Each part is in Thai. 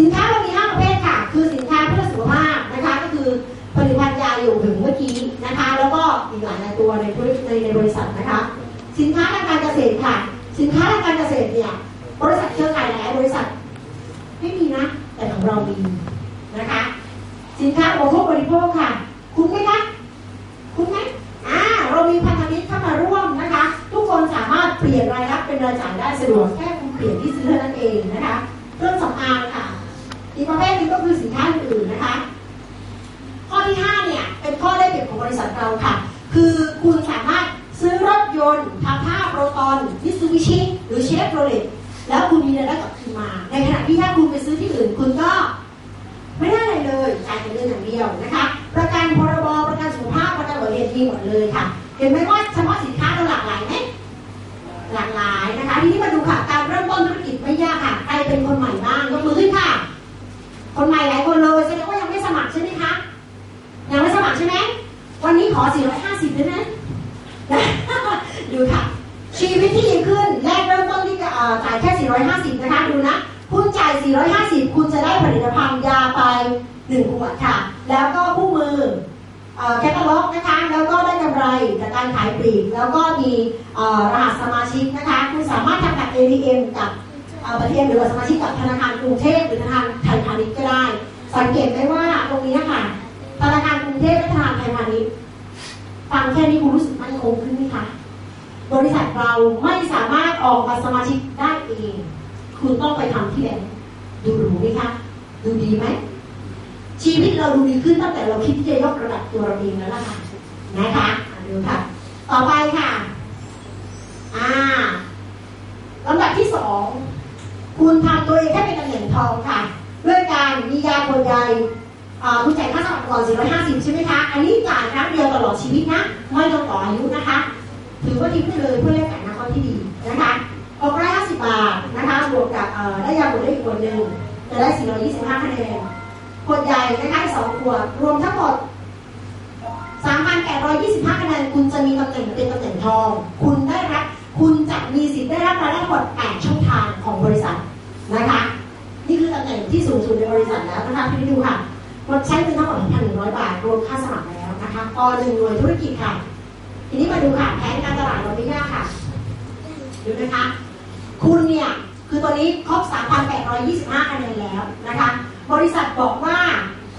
สินค้าเรามีห้าประเภทค่ะ คือสินค้าเพื่อสุขภาพนะคะ ก็คือผลิตภัณฑ์ยาอยู่ถึงเมื่อกี้นะคะ แล้วก็อีกหลายหลายตัวในในในบริษัทนะคะ สินค้าทางการเกษตรค่ะ สินค้าทางการเกษตรเนี่ยบริษัทเครือข่ายหลายบริษัทไม่มีนะ แต่ของเรามีนะคะ สินค้าอุปโภคบริโภคค่ะ คุ้มไหมคะคุ้มไหมอ่าเรามีพันธมิตรเข้ามาร่วมนะคะ ทุกคนสามารถเปลี่ยนรายรับเป็นรายจ่ายได้สะดวกแค่คุณเปลี่ยนที่ซื้อเท่านั้นเองนะคะ เครื่องสำอาง ประเภทหนึงก็คือสินค้าอื่นนะคะ ข้อที่5เนี่ยเป็นข้อได้เปรียบของบริษัทเราค่ะ คือคุณสามารถซื้อรถยนต์ทำผ้าโปรตอนมิซูบิชิหรือเชฟโรเลตแล้วคุณมีรายได้กลับคืนมา ในขณะที่ถ้าคุณไปซื้อที่อื่น คุณก็ไม่ได้อะไรเลยจ่ายแต่เงินอย่างเดียวนะคะ ประกันพรบประกันสุขภาพประกันอุบัติเหตุมีหมดเลยค่ะ เห็นไหมว่าเฉพาะสินค้าเราหลากหลายไหมหลากหลายนะคะ ทีนี้มาดูค่ะ การเริ่มต้นธุรกิจไม่ยากค่ะ ใครเป็นคนใหม่บ้างยกมือขึ้นค่ะ คนใหม่หลายคนเลยแสดงว่ายังไม่สมัครใช่ไหมคะยังไม่สมัครใช่ไหมวันนี้ขอ 450ได้ไหมดูค่ะ ชีวิตที่ดีขึ้นแรกเริ่มต้นที่จ่ายแค่ 450 นะคะดูนะ คุณจ่าย 450 คุณจะได้ผลิตภัณฑ์ยาไป1ขวดค่ะ แล้วก็คู่มือแคตตาล็อกนะคะ แล้วก็ได้กำไรจากการขายปลีก แล้วก็มีรหัสสมาชิกนะคะ คุณสามารถทำแบบ ATM กับบัตร ATM หรือสมาชิกกับธนาคารกรุงเทพหรือธนาคาราณิชย์ก็ได้ สังเกตไหมว่าตรงนี้ค่ะธนาคารกรุงเทพและธนาคารไทยพาณิชย์ฟังแค่นี้คุณรู้สึกมั่นคงขึ้นไหมคะบริษัทเราไม่สามารถออกบัตรสมาชิกได้เอง คุณต้องไปทำที่แบงดูหรูไหมคะ ดูดีไหม ชีวิตเราดูดีขึ้นตั้งแต่เราคิดที่จะยกระดับตัวเราเองแล้วล่ะค่ะ นะคะอะดูค่ะ ต่อไปค่ะ อ่าลำดับที่สอง คุณทำตัวเองให้เป็นตำแหน่งทองค่ะ ด้วยการมียาค นใดอ่าคุณจ่ายค่าสมัครก่อน450 ใช่ไหมคะ อันนี้จ่ายครั้งเดียวตลอดชีวิตนะ ไม่ต้องต่ออายุนะคะ ถือว่าทิ้งไปเลยเพื่อแลกกับอนาคตที่ดีนะคะออกละ50บาทนะคะ บวกกับเอ่อได้ยาบวกได้อีกคนหนึ่งจะได้ 425คะแนนขวดใหญ่นะคะสองขวด รวมทั้งหมด 3,825คะแนน คุณจะมีตำแหน่งเป็นตำแหน่งทอง คุณได้รับ คุณจะมีสิทธิ์ได้รับรายได้ทั้งหมด8ช่องทางของบริษัทนะคะ นี่คือตำแหน่งที่สูงสุดในบ ริษัทแล้วนะคะพี่ดูค่ะหมดใช้เงินทั้งหมด1,100 บาท รวมค่าสมัครแล้วนะคะต่อหนึ่งหน่วยธุรกิจค่ะ ทีนี้มาดูค่ะแผนการตลาดเราไม่ยากค่ะ ดูนะคะ คุณเนี่ย คือตัวนี้ครบ 3,825คะแนนแล้วนะคะ บริษัทบอกว่า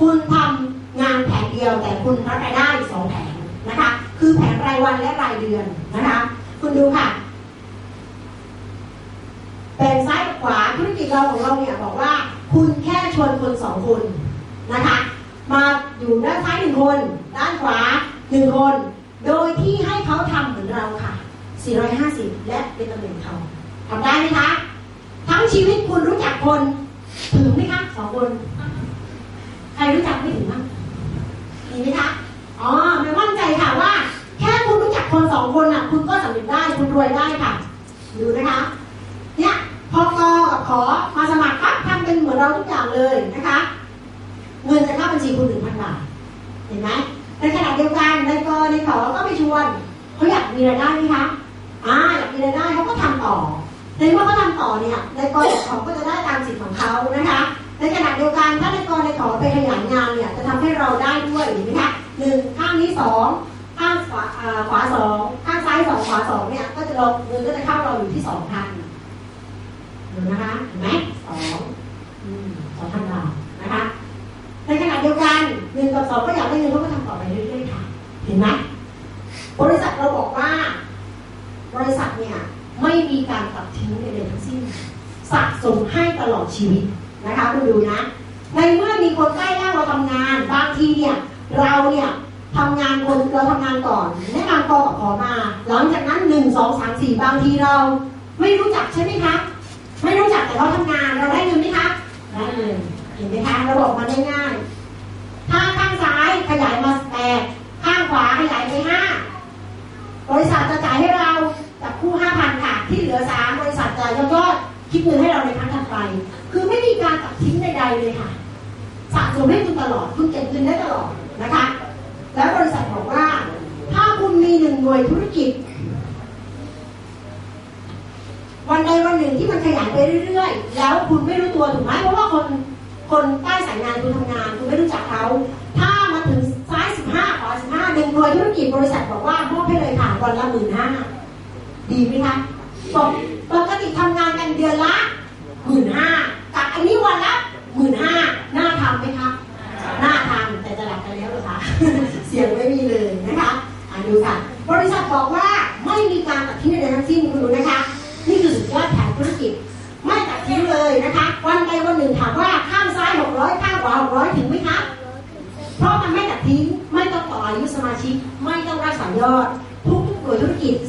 คุณทำงานแผนเดียวแต่คุณรับรายได้สองแผนนะคะ คือแผนรายวันและรายเดือนนะคะ คุณดูค่ะแบ่งซ้ายกับขวาธุรกิจเราของเราเนี่ยบอกว่า คุณแค่ ชวนคนสองคนนะคะ มาอยู่ด้านซ้ายหนึ่งคน ด้านขวาหนึ่งคน โดยที่ให้เขาทำเหมือนเราค่ะ 450 และเป็นตำแหน่งทองทำได้ไหมคะ ทั้งชีวิตคุณรู้จักคนถึงไหมคะสองคน ใครรู้จักไม่ถึงบ้างมีไหมคะ อ๋อไม่มั่นใจค่ะว่า แค่คุณรู้จักคนสองคนอะ คุณก็สำเร็จได้คุณรวยได้ค่ะ ดูนะคะ เนี่ยพอกอกับขอมาสมัคร เป็นเหมือนเราทุกอย่างเลยนะคะเงินจะเข้าบัญชีคุณหนึ่งพันบาทเห็นไหมในขณะเดียวกันในกอในขอก็ไปชวนเขาอยากมีรายได้ไหมคะอ่าอยากมีรายได้เขาก็ทำต่อในเมื่อเขาทำต่อเนี่ยในกอในขอก็จะได้ตามสิทธิ์ของเขานะคะในขณะเดียวกันถ้าในกอในขอไปขยายงานเนี่ยจะทำให้เราได้ด้วยเห็นไหมคะหนึ่งข้างนี้สองข้างขวาขวาสองข้างซ้ายสองขวาสองเนี่ยก็จะลงเงินก็จะเข้าเราอยู่ที่สองพันนะคะเห็นไหมสองอืมสองพันบาทนะคะ ในขณะเดียวกันหนึ่ง ก็อยากได้เงินเขาก็ทำต่อไปเรื่อยๆค่ะเห็นไหมบริษัทเราบอกว่า บริษัทเนี่ยไม่มีการตัดทิ้งใดๆทั้งสิ้นสะสมให้ตลอดชีวิตนะคะคุณดูนะ ในเมื่อมีคนใกล้ล่างเราทำงาน บางทีเนี่ยเราเนี่ยทำงานคนเราทำงานก่อนแนะนำกอกับขอมา หลังจากนั้นหนึ่งสองสามสี่บางทีเรา ไม่รู้จักใช่ไหมคะไม่รู้จักแต่เราทำงานเราได้เงินไหมคะได้เงินเห็นไหมคะเราบอกมันง่ายๆ ถ้างข้างซ้ายขยายมาแปดข้างขวาขยายไปห้าบริษัทจะจ่ายให้เราจากคู่ห้าพันค่ะ ที่เหลือสามบริษัทจะยกยอดคิดเงินให้เราในครั้งถัดไป คือไม่มีการตัดทิ้งใดๆเลยค่ะสะสมให้คุณตลอดคุณเก็บเงินได้ตลอดนะคะ แล้วบริษัทบอกว่า ถ้าคุณมีหนึ่งหน่วยธุรกิจ วันใดวันหนึ่งที่มันขยายไปเรื่อยๆ แล้วคุณไม่รู้ตัวถูกไหมเพราะว่าคนคนใต้สายงานคุณทำ กิจบริษัทบอกว่ามอบให้เลยค่ะวันละหมื่นห้าดีไหมคะบอกปกติทำงานกันเดือนละหมื่นห้ากับอันนี้วันละหมื่นห้าน่าทำไหมคะ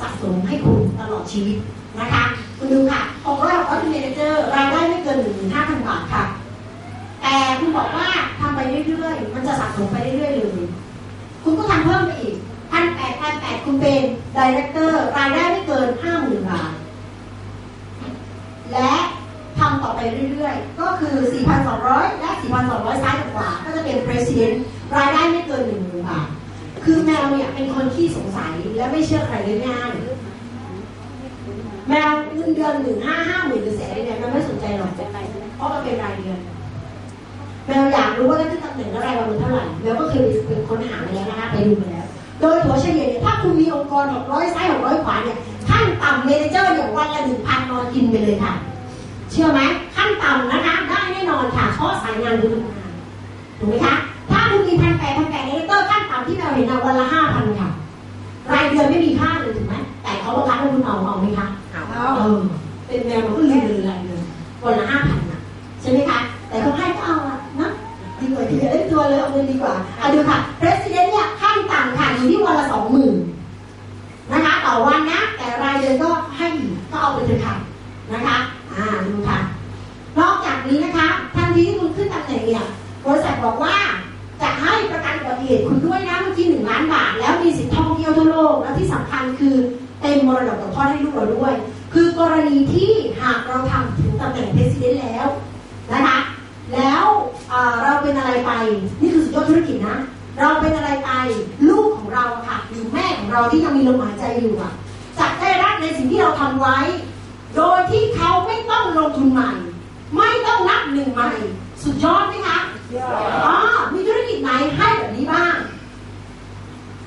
สะสมให้คุณตลอดชีวิตนะคะ คุณดูค่ะของเราออโตเมเจอร์รายได้ไม่เกิน15,000บาทค่ะ แต่คุณบอกว่าทำไปเรื่อยๆ มันจะสะสมไปเรื่อยๆเลยคุณก็ทำเพิ่มไปอีกพันแปดพันแปดคุณเป็นดีเรคเตอร์รายได้ไม่เกินห้าหมื่นบาท และทำต่อไปเรื่อยๆ ก็คือ 4,200 และ 4,200 ซ้ายกว่าก็จะเป็น president รายได้ไม่เกิน1 0,000 บาท คือแมวเนี่ยเป็นคนที่สงสัยและไม่เชื่อใครง่ายแมวเงินเดือนหนึ่งห้าห้าหมื่นหรือแสนเนี่ยมันไม่สนใจหรอกเพราะมันเป็นรายเดือนแมวอยากรู้ว่าได้ขึ้นตำแหน่งอะไรวันมันเท่าไหร่แมวก็เคยเป็นคนหามาแล้วนะคะไปดูมาแล้ว โดยถัวเฉลี่ยเนี่ยถ้าคุณมีองค์กร600ซ้าย600ขวาเนี่ยขั้นต่ำเมเนเจอร์เนี่ยวันละ1,000นอนกินไปเลยค่ะ เชื่อไหมขั้นต่ำนะคะได้แน่นอนค่ะเพราะสายงานคุณทำงานถูกไหมคะ ถ้าคุณมีพันแปดพันแปดเมเนเจอร์ขั้นต่ำที่เราเห็นนะวันละห้าพันค่ะ รายเดือนไม่มีค่าเลยถูกไหมแต่เขาบังคับให้คุณเอาเอาไหมคะเออเป็นแมวมันก็ลืมเลยรายเดือนวันละห้าพันนะใช่ไหมคะ แต่เขาให้ก็เอาอะนะดีกว่าที่จะได้ตัวเลยเอาเงินดีกว่าอะดูค่ะ president เนี่ยขั้นต่ำค่ะอยู่ที่วันละสองหมื่นนะคะต่อวันนะ แต่รายเดือนก็ให้อีกก็เอาไปเลยค่ะนะคะอ่าดูค่ะนอกจากนี้นะคะ ทันทีที่คุณขึ้นตำแหน่งเนี่ยบริษัทบอกว่า รดกตกทอดให้ลูกเราด้วย คือกรณีที่หากเราทำถึงตำแหน่งเพรสิดเนแล้วนะคะแล้วเอ่อเราเป็นอะไรไปนี่คือสุดยอดธุรกิจนะ เราเป็นอะไรไปลูกของเราอะค่ะหรือแม่ของเราที่ยังมีลมหายใจอยู่อะจะได้รับในสิ่งที่เราทำไว้ โดยที่เขาไม่ต้องลงทุนใหม่ ไม่ต้องนับหนึ่งใหม่ สุดยอดไหมคะอ๋อมีธุรกิจไหนให้แบบนี้บ้าง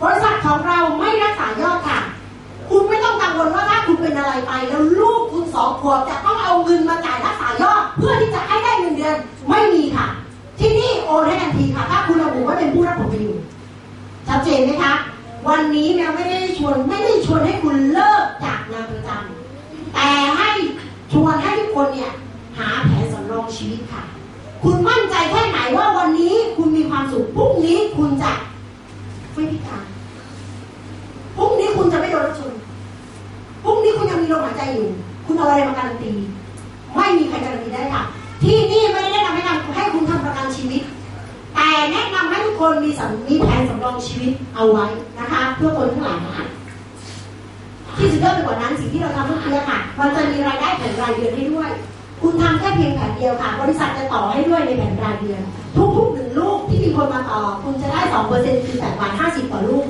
บริษัทของเราไม่รักษายอดค่ะ ไปแล้วลูกคุณสองขวบจะต้องเอาเงินมาจ่ายรักษายอดเพื่อที่จะให้ได้เงินเดือนไม่มีค่ะ ที่นี่โอนให้ทันทีค่ะ ถ้าคุณระบุว่าเป็นผู้รับผลประโยชน์ชัดเจนไหมคะ วันนี้แมวไม่ได้ชวนไม่ได้ชวนให้คุณเลิกจากงานประจำแต่ให้ชวนให้ทุกคนเนี่ยหาแผนสำรองชีวิตค่ะ คุณมั่นใจแค่ไหนว่าวันนี้คุณมีความสุขพรุ่งนี้คุณจะไม่พิการ พรุ่งนี้คุณจะไม่โดนรถชน พรุ่งนี้คุณยัง มีลมหายใจอยู่ คุณเอาอะไรมาการันตี ไม่มีใครการันตีได้ค่ะ ที่นี่ไม่ได้แนะนำให้ทำให้คุณทำประกันชีวิต แต่แนะนำให้ทุกคนมีสำมีแผนสำรองชีวิตเอาไว้นะคะ เพื่อคนทั้งหลายนะคะที่สุดยอดไปกว่านั้นสิ่งที่เราทำเมื่อค่ะ มันจะมีรายได้แผนรายเดือนให้ด้วย คุณทำแค่เพียงแผนเดียวค่ะ บริษัทจะต่อให้ด้วยในแผนรายเดือน ทุกๆหนึ่งลูกที่มีคนมาต่อ คุณจะได้สองเปอร์เซ็นต์คือแปดบาทห้าสิบต่อลูก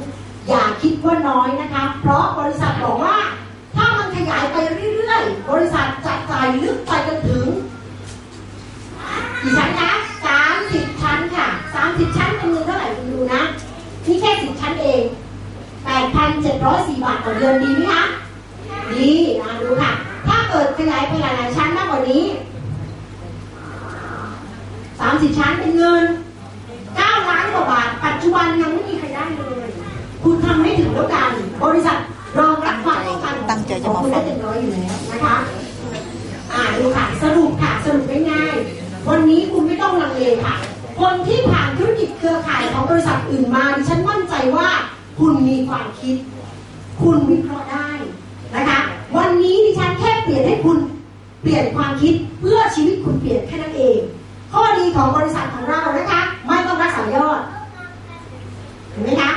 อย่าคิดว่าน้อยนะคะ เพราะบริษัทบอกว่า ถ้ามันขยายไปเรื่อยๆ บริษัทจะจ่าย ลึกไปจนถึงกี่ชั้นคะสามสิบชั้นค่ะสามสิบชั้นเป็นเงินเท่าไหร่คุณดูนะ นี่แค่สิบชั้นเองแปดพันเจ็ดร้อยสี่บาทต่อเดือนดีไหมคะ ดีอะดูค่ะ ถ้าเกิดขยายไปหลายๆชั้นมากกว่านี้สามสิบชั้นเป็นเงินเก้าล้านกว่าบาท ปัจจุบันยังไม่มีใครได้เลย คุณทำให้ถึงแล้วกัน บริษัทรองรับความต้องการตั้งใจจะมาคุณฟัได้งเต็มร้อยอยู่แล้วนะคะาดูค่ะ สรุปค่ะ สรุปง่ายๆ วันนี้คุณไม่ต้องลังเลค่ะ คนที่ผ่านธุรกิจเครือข่ายของบริษัทอื่นมาดิฉันมั่นใจว่าคุณมีความคิด คุณวิเคราะห์ได้นะคะ วันนี้ดิฉันแค่เปลี่ยนให้คุณเปลี่ยนความคิดเพื่อชีวิตคุณเปลี่ยนแค่นั้นเอง ข้อดีของบริษัทของเรานะคะ ไม่ต้องรักษายอดเห็นไหมคะ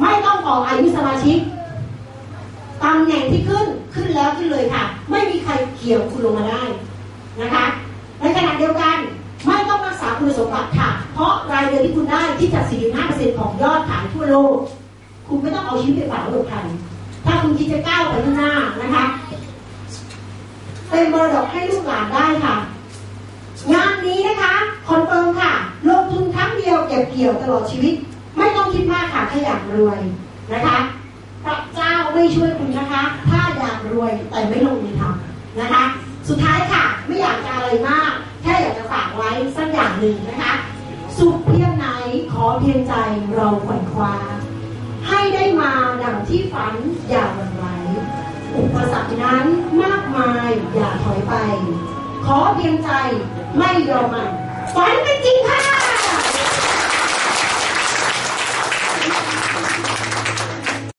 ไม่ต้องต่ออายุสมาชิกำแหน่งที่ขึ้นขึ้นแล้วขึ้นเลยค่ะ ไม่มีใครเกี่ยวคุณลงมาได้นะคะในขณะเดียวกันไม่ต้องรักษาคุณสมบัติค่ะ เพราะรายเดือนที่คุณได้ที่จาก45%ของยอดขายทั่วโลก คุณไม่ต้องเอาชีวิตไปฝากไว้กับใครถ้าคุณคิดจะก้าวไปข้างหน้านะคะเป็นมรดกให้ลูกหลานได้ค่ะ งานนี้นะคะคอนเฟิร์มค่ะลงทุนทั้งเดียวเก็บเกี่ยวตลอดชีวิต ไม่ต้องคิดมากค่ะถ้าอยากรวยนะคะ ไม่ช่วยคุณนะคะ ถ้าอยากรวยแต่ไม่ลงมือทำนะคะ สุดท้ายค่ะไม่อยากจะอะไรมาก แค่อยากจะฝากไว้สักอย่างหนึ่งนะคะ สุขเพียงไหนขอเพียงใจเราขวนคว้าให้ได้มาดังที่ฝันอย่าหวั่นไหวอุปสรรคนั้นมากมายอย่าถอยไป ขอเพียงใจไม่ยอมมันฝันเป็นจริงค่ะ